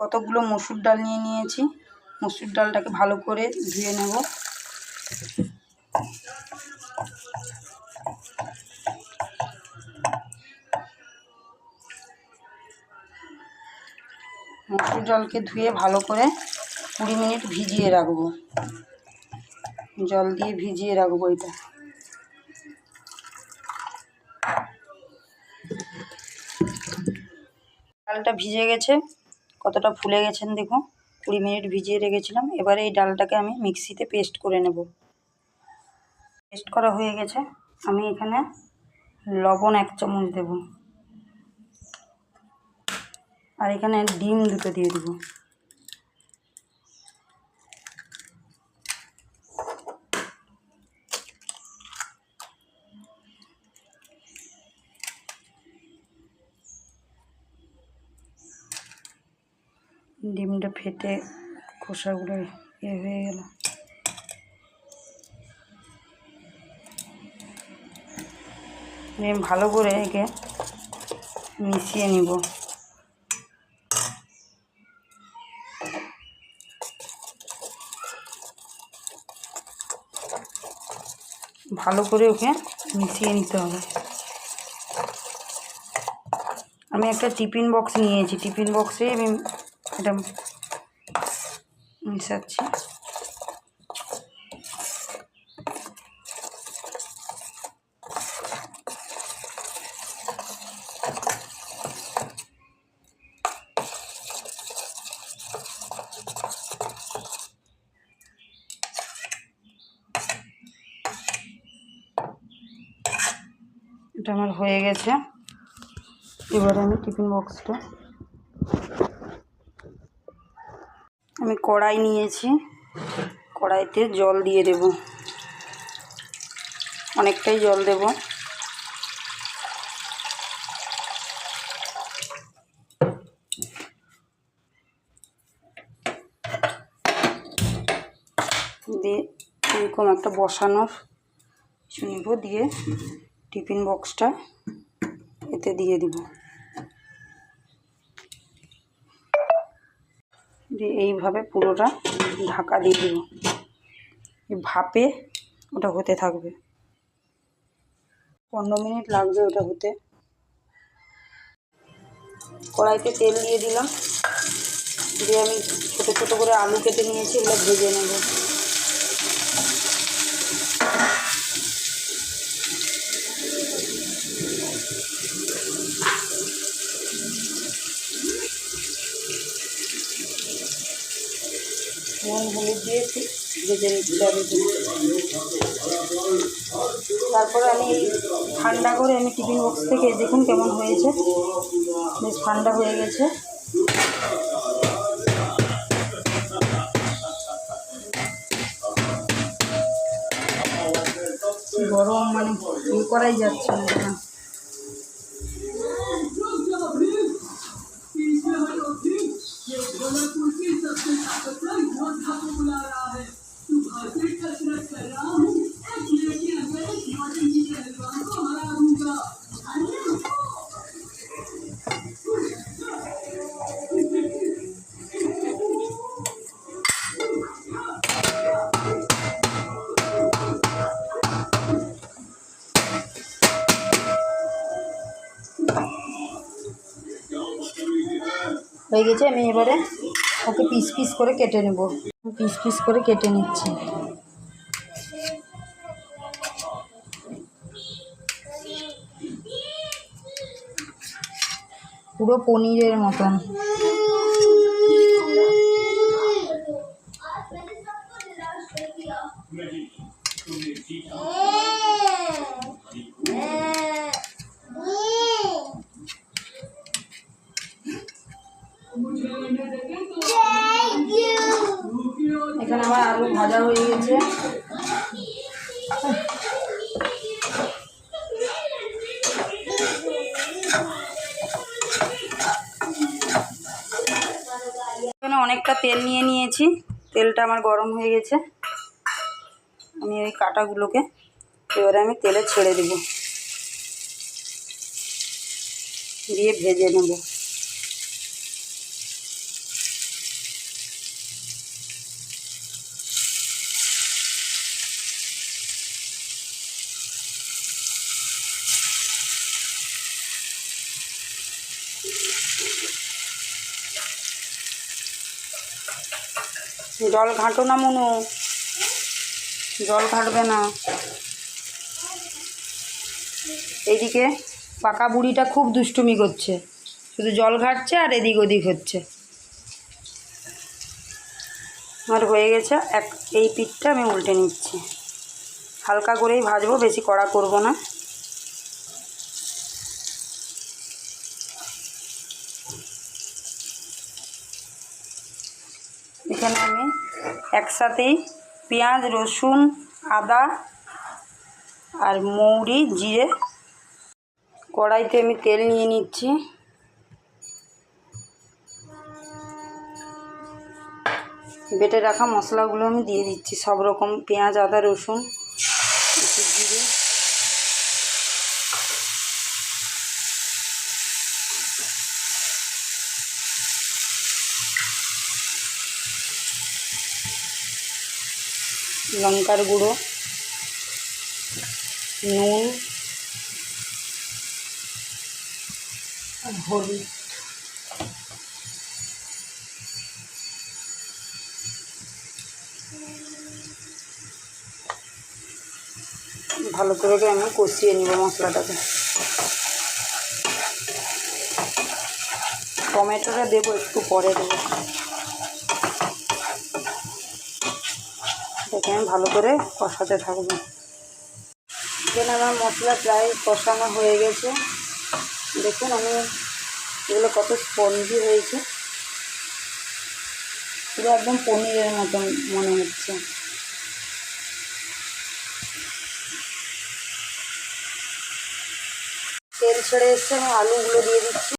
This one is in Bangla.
কতগুলো মসুর ডাল নিয়ে নিয়েছি। মসুর ডালটাকে ভালো করে ধুয়ে নেব। মসুর ডালকে ধুয়ে ভালো করে কুড়ি মিনিট ভিজিয়ে রাখব। জল দিয়ে ভিজিয়ে রাখব এটা। ডালটা ভিজে গেছে। কতটা ফুলে গেছেন দেখো। কুড়ি মিনিট ভিজিয়ে রেখেছিলাম। এবারে এই ডালটাকে আমি মিক্সিতে পেস্ট করে নেব। পেস্ট করা হয়ে গেছে। আমি এখানে লবণ এক চামচ দেব। আর এখানে ডিম দুটো দিয়ে দেবো। ডিমটা ফেটে খোসাগুলো ইয়ে হয়ে গেল। ভালো করে একে মিশিয়ে নিব। ভালো করে ওকে মিশিয়ে নিতে হবে। আমি একটা টিফিন বক্স নিয়েছি। টিফিন বক্সে আমি এটা মিশাচ্ছি। এটা আমার হয়ে গেছে। এবারে আমি টিফিন বক্সটা আমি কড়াই নিয়েছি। কড়াইতে জল দিয়ে দেব। অনেকটাই জল দেব। দিয়ে এরকম একটা বসানোর কিছু দিয়ে টিফিন বক্সটা এতে দিয়ে দিব। দিয়ে এইভাবে পুরোটা ঢাকা দিয়ে দেবো ভাপে ওটা হতে থাকবে। পনেরো মিনিট লাগবে ওটা হতে। কড়াইতে তেল দিয়ে দিলাম। দিয়ে আমি ছোটো ছোটো করে আলু কেটে নিয়েছি, এগুলো ভেজে নেব। নুন হলুদ দিয়ে একটু ভেজে তারপরে আমি ঠান্ডা করে আমি টিফিন বক্স থেকে দেখুন কেমন হয়েছে। বেশ ঠান্ডা হয়ে গেছে। গরম মানে ইয়ে করাই যাচ্ছে না। এটা। হয়ে গেছে আমি এবারে ওকে পিস পিস করে কেটে নেব। পিস পিস করে কেটে নিচ্ছি। পুরো পনিরের মতন। এখানে আমার আলু ভাজা হয়ে গেছে। এখানে অনেকটা তেল নিয়ে নিয়েছি। তেলটা আমার গরম হয়ে গেছে। আমি ওই কাটাগুলোকে এবারে আমি তেলে ছেড়ে দেব। দিয়ে ভেজে নেব। জল ঘাঁটো না মনু। জল ঘাঁটবে না। এইদিকে পাকা বুড়িটা খুব দুষ্টুমি করছে। শুধু জল ঘাটছে আর এদিক ওদিক হচ্ছে। আমার হয়ে গেছে এক, এই পিঠটা আমি উল্টে নিচ্ছি। হালকা করেই ভাজবো, বেশি কড়া করব না। এখানে আমি একসাথেই পেঁয়াজ, রসুন, আদা আর মৌরি, জিরে কড়াইতে আমি তেল নিয়ে নিচ্ছি। বেটে রাখা মশলাগুলো আমি দিয়ে দিচ্ছি। সব রকম পেঁয়াজ, আদা, রসুন জিরে লঙ্কার গুঁড়ো, নুন, হলুদ, ভালো করে আমি কষিয়ে নিব মশলাটাকে। টমেটোটা দেবো একটু পরে দেবো। আমি ভালো করে কষাতে থাকব। এখানে আমার মশলা প্রায় কষানো হয়ে গেছে। দেখুন আমি এগুলো কত স্পঞ্জি হয়েছে। পুরো একদম পনিরের মতন মনে হচ্ছে। তেল ছেড়ে এসছে, আমি আলুগুলো দিয়ে দিচ্ছি।